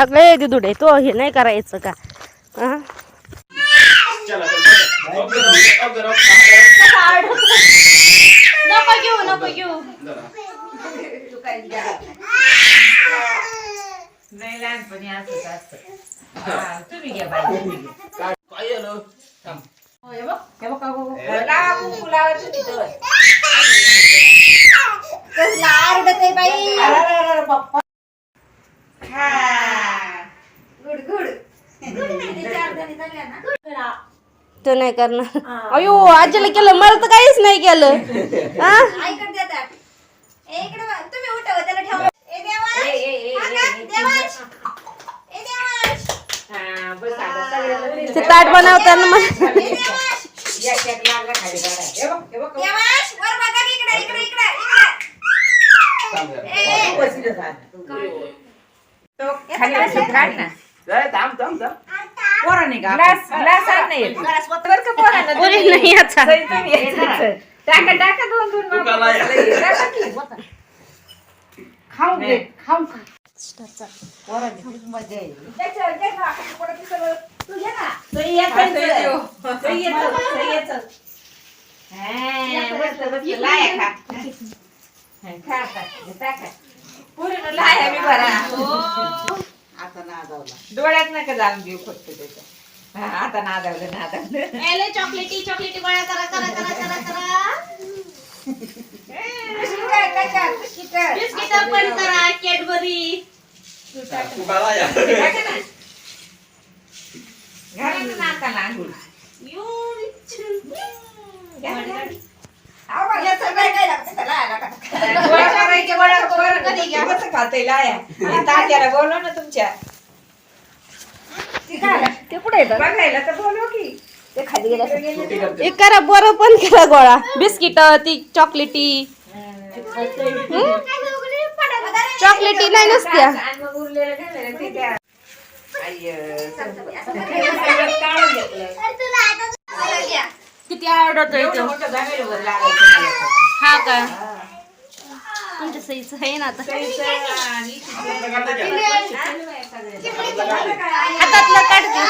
अगं ए दिदुडे तो हे नाही करायचं का हा? नको घेऊ नको घेऊ नाही लहानपणी असंच असतं हा, तुम्ही घ्या बाई तुम्ही घ्या. हो, हे बघ, हे बघ, अगो, अगो. लावा कुंकू लावा तुम्ही तर. तो नाही करणार अयो आजीला केलं मला तर काहीच नाही केलं हा हा हा, ते ताट बनवताना मग ए देवांश एक- हे हे हे बघा की. ग्लास ग्लास आण नाही. बरं का पोरांना तुम्ही- नाही याचा सई तुम्ही यायचं. टाका टाका दोन दोन माप. टाका की. खाऊ घे खाऊ खा पोरांनी खूप मजा येईल त्याच्यावर घे ना, ते सगळं. तू घे ना. सई येतं, सई येतं. सई येतं. हा, बसलं, बसलं. लाया खा. हा, खा. हे टाका. पोरीनं लाया बी भरा. डोळ्यात नका जाऊन देऊ फक्त त्याच्या हा, आता नादावलं नादावलं. एले चॉकलेटी चॉकलेटी गोळ्या करा करा करा करा करा. बिस्किट पण करा कॅडबरी. टाका ना. काय लागतं त्याला, लागतं. गोळा करायचे, गोळा करून लाया आणि तात्याला बोलव ना तुमच्या. ते काय? ते कुठे येतं बघायला तर बोलव की. ते खाली गेलं एक करा बरं पण केला गोळा. बिस्किट ती चॉकलेटी. चॉकलेटी नाही नसत्या. किती आवडत. हा का. तुमच्या सईचं आहे ना आता. हातातलं काढते